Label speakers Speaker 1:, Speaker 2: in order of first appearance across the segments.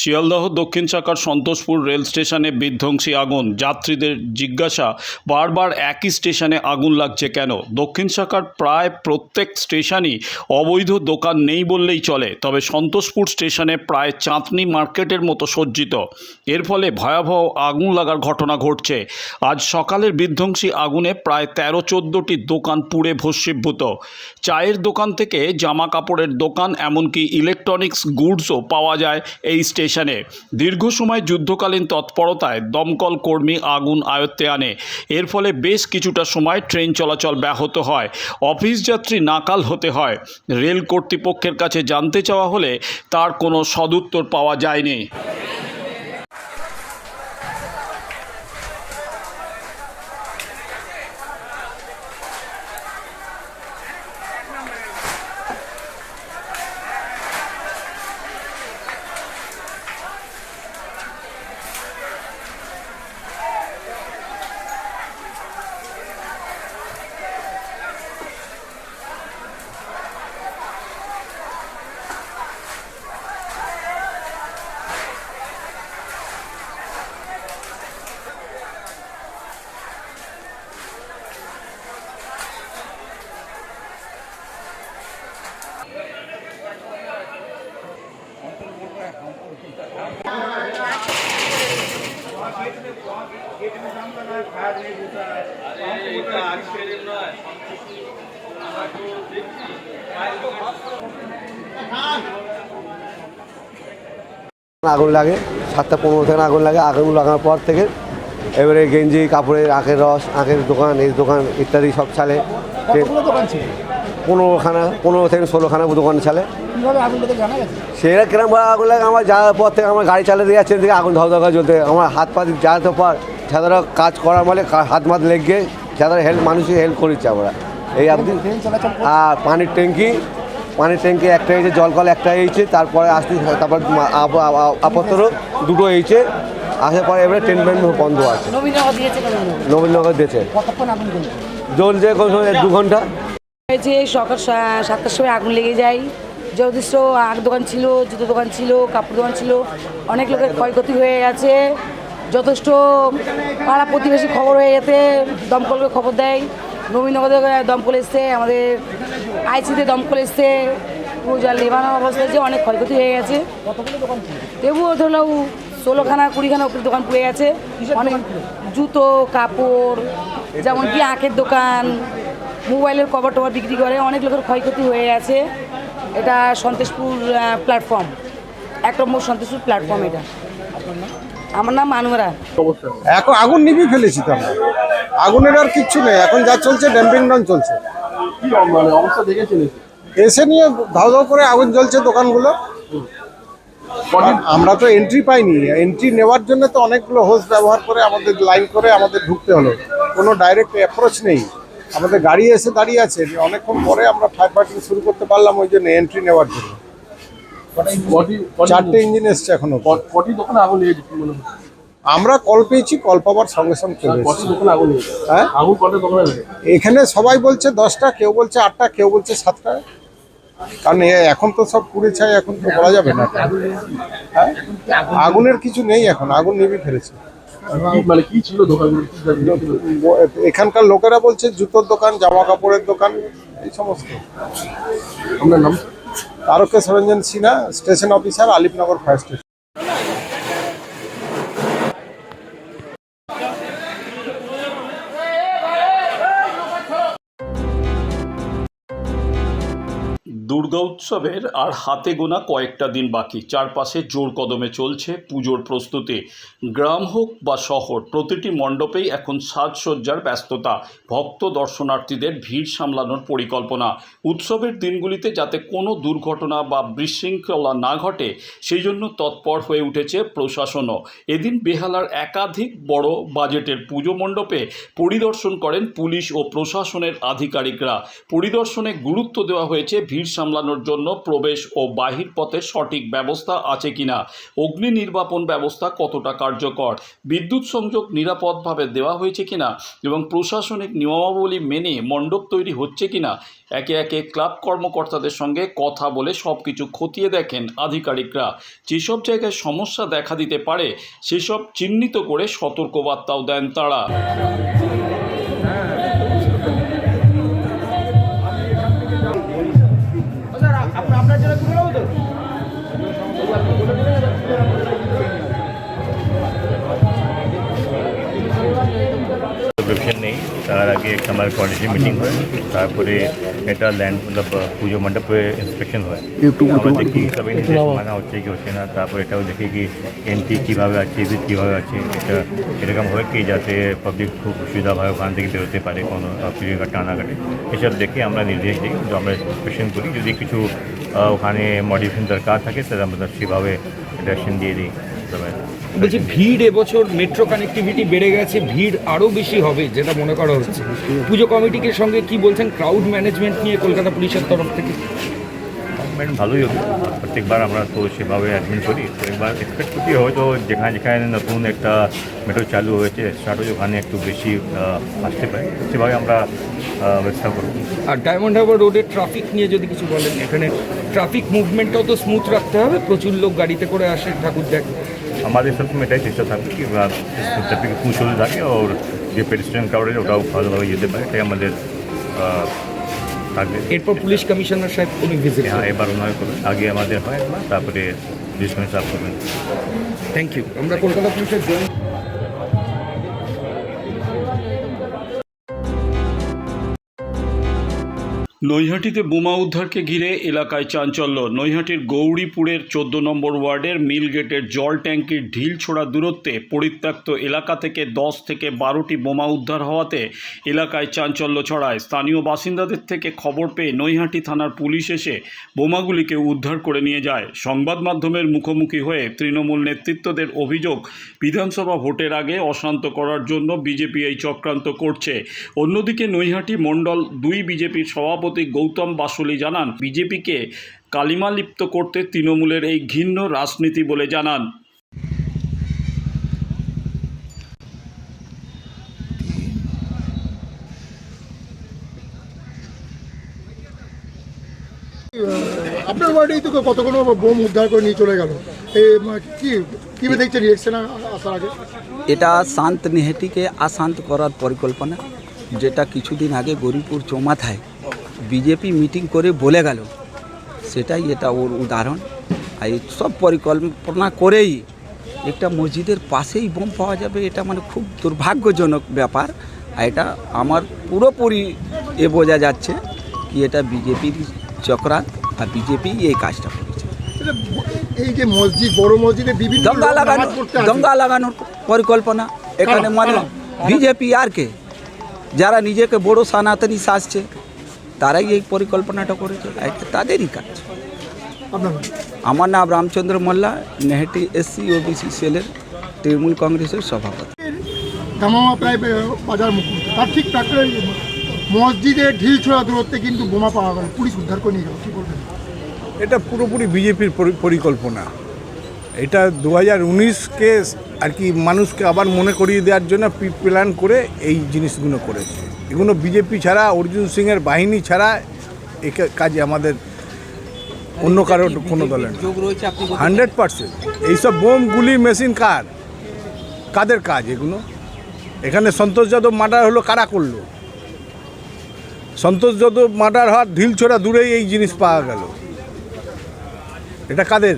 Speaker 1: শিয়ালদহ, দক্ষিণ শাখার সন্তোষপুর রেল স্টেশনে বিধ্বংসী আগুন। যাত্রীদের জিজ্ঞাসা, বারবার একই স্টেশনে আগুন লাগছে কেন? দক্ষিণ শাখার প্রায় প্রত্যেক স্টেশনই অবৈধ দোকান নেই বললেই চলে, তবে সন্তোষপুর স্টেশনে প্রায় চাঁদনি মার্কেটের মতো সজ্জিত। এর ফলে ভয়াবহ আগুন লাগার ঘটনা ঘটছে। আজ সকালের বিধ্বংসী আগুনে প্রায় তেরো চোদ্দোটি দোকান পুড়ে ভস্মীভূত। চায়ের দোকান থেকে জামা কাপড়ের দোকান, এমনকি ইলেকট্রনিক্স গুডসও পাওয়া যায় এই স্টেশনে। দীর্ঘ সময় যুদ্ধকালীন তৎপরতায় দমকল কর্মী আগুন আয়ত্তে আনে। এর ফলে বেশ কিছুটা সময় ট্রেন চলাচল ব্যাহত হয়। অফিস যাত্রী নাকাল হতে হয়। রেল কর্তৃপক্ষের কাছে জানতে চাওয়া হলে তার কোনো সদুত্তর পাওয়া যায়নি।
Speaker 2: আগুন লাগে সাতটা পনেরো থেকে আগুন লাগে আগুন লাগানোর পর থেকে এবারে গেঞ্জি কাপড়ের আখের রস আখের দোকান এই দোকান ইত্যাদি সব চালে। পনেরোখানা পনেরো থেকে ষোলোখানা দোকান চালে। সেটা কিরম আগুন লাগে আমার যাওয়ার পর থেকে আমার গাড়ি চালিয়ে দিয়ে যাচ্ছে আগুন ধর ধর জ্বলতে আমার হাত পা যাওয়ার পর যারা কাজ করার মানে হাত মাত লেগে যারা হেল্প মানুষই হেল্প করেছে আমরা। এই আপনি। আর পানির ট্যাঙ্কি পানির ট্যাঙ্কি একটা হয়েছে জল কল একটা হয়েছে তারপরে আসতে তারপর আপ- আপ- আপত্তর দুটো হয়েছে আসার পরে এবারে ট্রেন ব্যান্ড বন্ধ আছে।
Speaker 3: নবীনগর দিয়েছে
Speaker 4: জ্বলছে?
Speaker 2: কোন সময় দু ঘণ্টা।
Speaker 3: হয়েছে সকাল সাতটার সময় আগুন লেগে যায়। যথেষ্ট আগ দোকান ছিল জুতো দোকান ছিল কাপড় দোকান ছিল। অনেক লোকের ক্ষয়ক্ষতি হয়ে গেছে। যথেষ্ট পাড়া প্রতিবেশী খবর হয়ে যেতে দমকলকে খবর দেয়। নবীনগর দমকল এসছে আমাদের আইসিতে দমকল এসছে যা লেবানোর অবস্থা হয়েছে অনেক ক্ষয়ক্ষতি হয়ে গেছে। তবুও ধরো ষোলোখানা কুড়িখানা উপরে দোকান পুড়ে গেছে। অনেক জুতো কাপড় যেমন কি আখের দোকান মোবাইলের কভার টভার বিক্রি করে অনেক লোকের ক্ষয়ক্ষতি হয়ে গেছে। এটা সন্তোষপুর প্ল্যাটফর্ম এক নম্বর সন্তোষপুর প্ল্যাটফর্ম এটা। আমার নাম আনোয়ারা।
Speaker 5: এখন আগুন নিবি ফেলেছি তো আমরা। আগুনের আর কিচ্ছু নেই। এখন যা চলছে, ড্যাম্পিং ডাউন চলছে।
Speaker 6: এসে?
Speaker 5: নিয়ে ধাও ধাও করে আগুন জ্বলছে দোকানগুলো। আমরা তো এন্ট্রি পাইনি। এন্ট্রি নেওয়ার জন্য তো অনেকগুলো হোস ব্যবহার করে আমাদের লাইন করে আমাদের ঢুকতে হলো। কোনো ডাইরেক্ট অ্যাপ্রোচ নেই। আমাদের গাড়ি এসে দাঁড়িয়ে আছে। অনেকক্ষণ পরে আমরা ফায়ার ফাইটিং শুরু করতে পারলাম ওই জন্য এন্ট্রি নেওয়ার জন্য। চারটে ইঞ্জিন এসছে
Speaker 6: এখনও কটি দোকানে আগুন লেগেছে মনে হচ্ছে?
Speaker 5: আমরা কল পেয়েছি কল পাওয়ার সঙ্গে সঙ্গে চলে? হ্যাঁ? এখানে সবাই বলছে দশটা কেউ বলছে আটটা কেউ বলছে সাতটা। কারণ এখন তো সব পুড়ে ছাই এখন তো বলা যাবে না। হ্যাঁ? আগুনের কিছু নেই এখন আগুন নিভে ফেলেছে।
Speaker 6: মানে
Speaker 5: এখানকার লোকেরা বলছে জুতোর দোকান জামা কাপড়ের দোকান এই সমস্ত।
Speaker 6: আপনার নাম?
Speaker 5: Tarakesh Ranjan Sinha station officer Alipnagar fire station.
Speaker 1: উৎসবের আর হাতে গোনা কয়েকটা দিন বাকি। চারপাশে জোর কদমে চলছে পুজোর প্রস্তুতি। গ্রাম হোক বা শহর, প্রতিটি মণ্ডপেই এখন সাজসজ্জার ব্যস্ততা। ভক্ত দর্শনার্থীদের ভিড় সামলানোর পরিকল্পনা। উৎসবের দিনগুলিতে যাতে কোনো দুর্ঘটনা বা বিশৃঙ্খলা না ঘটে, সেই জন্য তৎপর হয়ে উঠেছে প্রশাসনও। এদিন বেহালার একাধিক বড় বাজেটের পুজো মণ্ডপে পরিদর্শন করেন পুলিশ ও প্রশাসনের আধিকারিকরা। পরিদর্শনে গুরুত্ব দেওয়া হয়েছে ভিড় সামলানোর জন্য প্রবেশ ও বাহির পথে সঠিক ব্যবস্থা আছে কিনা, অগ্নি নির্বাপন ব্যবস্থা কতটা কার্যকর, বিদ্যুৎ সংযোগ নিরাপদভাবে দেওয়া হয়েছে কিনা এবং প্রশাসনিক নিয়মাবলী মেনে মণ্ডপ তৈরি হচ্ছে কিনা, একে একে ক্লাব কর্মকর্তাদের সঙ্গে কথা বলে সব কিছু খতিয়ে দেখেন আধিকারিকরা। যেসব জায়গায় সমস্যা দেখা দিতে পারে, সেসব চিহ্নিত করে সতর্কবার্তাও দেন তারা।
Speaker 7: তার আগে একটা আমার কোয়ার্ডিনেশন মিটিং হয় তারপরে এটা ল্যান্ড পুজো মণ্ডপে ইন্সপেকশন হয়। আমরা দেখি সবাই মানা হচ্ছে কি হচ্ছে না তারপরে এটাও দেখি কি এন্ট্রি কীভাবে আছে এক্সিট কীভাবে আছে এটা এরকম হয় কি যাতে পাবলিক খুব সুবিধাভাবে ওখান থেকে বেরোতে পারে কোনো পিরিয়ড টানাঘাটে। এসব দেখে আমরা নির্দেশ দিই যে আমরা ইন্সপেকশন করি যদি কিছু ওখানে মডিফিকেশন দরকার থাকে তাহলে আমরা সেভাবে ডাইরেকশন দিয়ে দিই। তবে
Speaker 8: বলছি ভিড় এবছর মেট্রো কানেক্টিভিটি বেড়ে গেছে ভিড় আরও বেশি হবে যেটা মনে করা হচ্ছে। পুজো কমিটিকে সঙ্গে কি বলছেন ক্রাউড ম্যানেজমেন্ট নিয়ে কলকাতা পুলিশের তরফ থেকে?
Speaker 7: ভালোই হবে। প্রত্যেকবার আমরা তো সেভাবে অ্যাডমিট করি তো একবার এক্সপেক্ট করছি হয়তো যেখানে যেখানে নতুন একটা মেট্রো চালু হয়েছে স্টার্ট হয়েছে ওখানে একটু বেশি আসতে পারে। সেভাবে আমরা ব্যবস্থা করব।
Speaker 8: আর ডায়মন্ড হারবার রোডের ট্রাফিক নিয়ে যদি কিছু বলেন এখানে ট্রাফিক মুভমেন্টটাও তো স্মুথ রাখতে হবে। প্রচুর লোক গাড়িতে করে আসে ঠাকুর দেখ
Speaker 7: আমাদের সবসময় এটাই চেষ্টা থাকবে কি ট্রাফিক হতে থাকে ওর যে পেডিস্ট্রিয়ান কাউরে ওটাও ভালোভাবে যেতে পারে এটাই আমাদের থাকবে
Speaker 8: এরপর পুলিশ কমিশনার সাহেব উনি ভিজিট
Speaker 7: হ্যাঁ এবার নয় করবেন আগে আমাদের হয় তারপরে ডিসকাউন্ট সাফ করবেন।
Speaker 8: থ্যাংক ইউ আমরা কলকাতা পুলিশের জয়েন্ট
Speaker 1: নৈহাটিতে বোমা উদ্ধারকে ঘিরে এলাকায় চাঞ্চল্য। নৈহাটির গৌরীপুরের চোদ্দ নম্বর ওয়ার্ডের মিল গেটের জল ট্যাঙ্কির ঢিল ছোড়া দূরত্বে পরিত্যক্ত এলাকা থেকে দশ থেকে বারোটি বোমা উদ্ধার হওয়াতে এলাকায় চাঞ্চল্য ছড়ায়। স্থানীয় বাসিন্দাদের থেকে খবর পেয়ে নৈহাটি থানার পুলিশ এসে বোমাগুলিকে উদ্ধার করে নিয়ে যায়। সংবাদ মাধ্যমের মুখোমুখি হয়ে তৃণমূল নেতৃত্বদের অভিযোগ বিধানসভা ভোটের আগে অশান্ত করার জন্য বিজেপি এই চক্রান্ত করছে। অন্যদিকে নৈহাটি মণ্ডল দুই বিজেপির সভাপতি গৌতম বাসুলি জানান বিজেপিকে কালিমালিপ্ত করতে তৃণমূলের এই ঘিন্ন রাজনীতি বলে জানান।
Speaker 4: আপনার ওয়ার্ডেই তো কতগুলো বোম উদ্ধার করে নিয়ে চলে গেল। কি কীভাবে দেখছেন রিয়েকশন আসার আগে?
Speaker 9: এটা শান্ত নেহেটিকে অশান্ত করার পরিকল্পনা যেটা কিছুদিন আগে গরিপুর চৌমাথায় বিজেপি মিটিং করে বলে গেল। সেটাই এটা ওর উদাহরণ। আর এই সব পরিকল্পনা করেই একটা মসজিদের পাশেই বোম পাওয়া যাবে এটা মানে খুব দুর্ভাগ্যজনক ব্যাপার। আর এটা আমার পুরোপুরি এ বোঝা যাচ্ছে কি এটা বিজেপির চক্রান্ত আর বিজেপি এই কাজটা করেছে।
Speaker 4: এই যে মসজিদ বড় মসজিদে বিভিন্ন
Speaker 9: দঙ্গা লাগানো দঙ্গা লাগানোর পরিকল্পনা। এখানে মানে? বিজেপি আর কে? যারা নিজেকে বড় সনাতনী সাজছে তারাই এই পরিকল্পনাটা করেছে এটা তাদেরই কাজ।
Speaker 4: আপনার
Speaker 9: আমার নাম রামচন্দ্র মোল্লা নেহেটি এসসি ওবিসি সেলের তৃণমূল কংগ্রেসের সভাপতি।
Speaker 4: দামামা প্রায় বাজার মুখোমুখি তার ঠিক মসজিদে ঢিল ছোড়া দূরত্বে কিন্তু বোমা পাওয়া গেল। পুলিশ উদ্ধার করে নিয়ে গেল। কী বলবেন?
Speaker 10: এটা পুরোপুরি বিজেপির পরিকল্পনা। এটা দু হাজার উনিশকে আর কি মানুষকে আবার মনে করিয়ে দেওয়ার জন্য প্ল্যান করে এই জিনিসগুলো করেছে। এগুলো বিজেপি ছাড়া অর্জুন সিংয়ের বাহিনী ছাড়া এ কাজে আমাদের অন্য কারোর কোনো দলের
Speaker 9: যোগ
Speaker 10: হান্ড্রেড পার্সেন্ট। এইসব বোম গুলি মেশিন কার? কাদের কাজ এগুলো? এখানে সন্তোষ যাদব মার্ডার হলো কারা করল? সন্তোষ যাদব মার্ডার হওয়ার ঢিল ছোড়া দূরেই এই জিনিস পাওয়া গেল। এটা কাদের?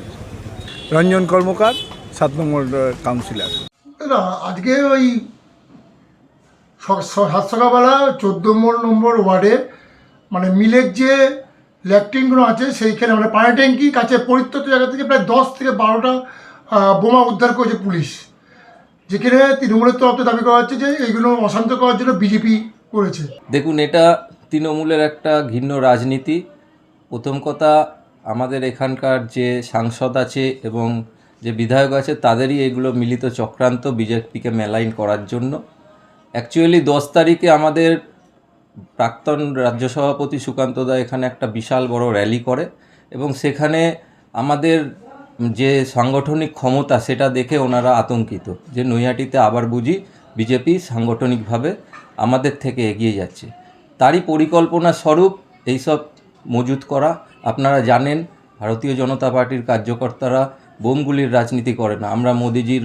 Speaker 10: রঞ্জন কর্মকার সাত নম্বর কাউন্সিলর
Speaker 4: আজকে ওই সাত সকালবেলা চোদ্দ নম্বর ওয়ার্ডে মানে মিলের যে ল্যাট্রিনগুলো আছে সেইখানে মানে পানি ট্যাঙ্কি, কাছে পরিত্যক্ত জায়গা থেকে প্রায় দশ থেকে বারোটা বোমা উদ্ধার করেছে পুলিশ। যেখানে তৃণমূলের তরফ দাবি করা হচ্ছে যে এইগুলো অশান্ত করার জন্য বিজেপি করেছে।
Speaker 11: দেখুন, এটা তৃণমূলের একটা ঘিন্ন রাজনীতি। প্রথম কথা, আমাদের এখানকার যে সাংসদ আছে এবং যে বিধায়ক আছে, তাদেরই এগুলো মিলিত চক্রান্ত বিজেপিকে মেলাইন করার জন্য। অ্যাকচুয়ালি দশ তারিখে আমাদের প্রাক্তন রাজ্য সভাপতি সুকান্ত দা এখানে একটা বিশাল বড় র্যালি করে এবং সেখানে আমাদের যে সাংগঠনিক ক্ষমতা সেটা দেখে ওনারা আতঙ্কিত যে নৈহাটিতে আবার বুঝি বিজেপি সাংগঠনিকভাবে আমাদের থেকে এগিয়ে যাচ্ছে। তারই পরিকল্পনা স্বরূপ এইসব মজুত করা। আপনারা জানেন, ভারতীয় জনতা পার্টির কার্যকর্তারা বোমগুলির রাজনীতি করে না। আমরা মোদিজির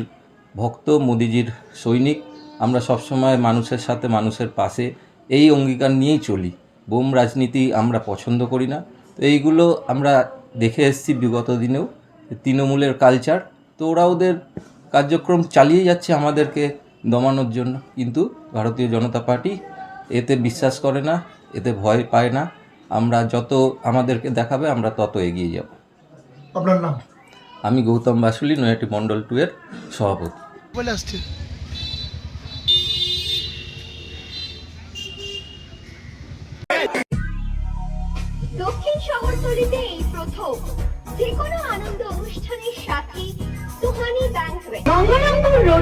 Speaker 11: ভক্ত, মোদিজির সৈনিক। আমরা সবসময় মানুষের সাথে মানুষের পাশে এই অঙ্গীকার নিয়েই চলি। বোম রাজনীতি আমরা পছন্দ করি না। তো এইগুলো আমরা দেখে এসেছি বিগত দিনেও তৃণমূলের কালচার তো ওরা ওদের কার্যক্রম চালিয়ে যাচ্ছে আমাদেরকে দমানোর জন্য। কিন্তু ভারতীয় জনতা পার্টি এতে বিশ্বাস করে না এতে ভয় পায় না। আমরা যত আমাদেরকে দেখাবে আমরা তত এগিয়ে যাব।
Speaker 4: আপনার নাম?
Speaker 11: আমি গৌতম বাসুলি নয়াটি মণ্ডল টু এর সভাপতি।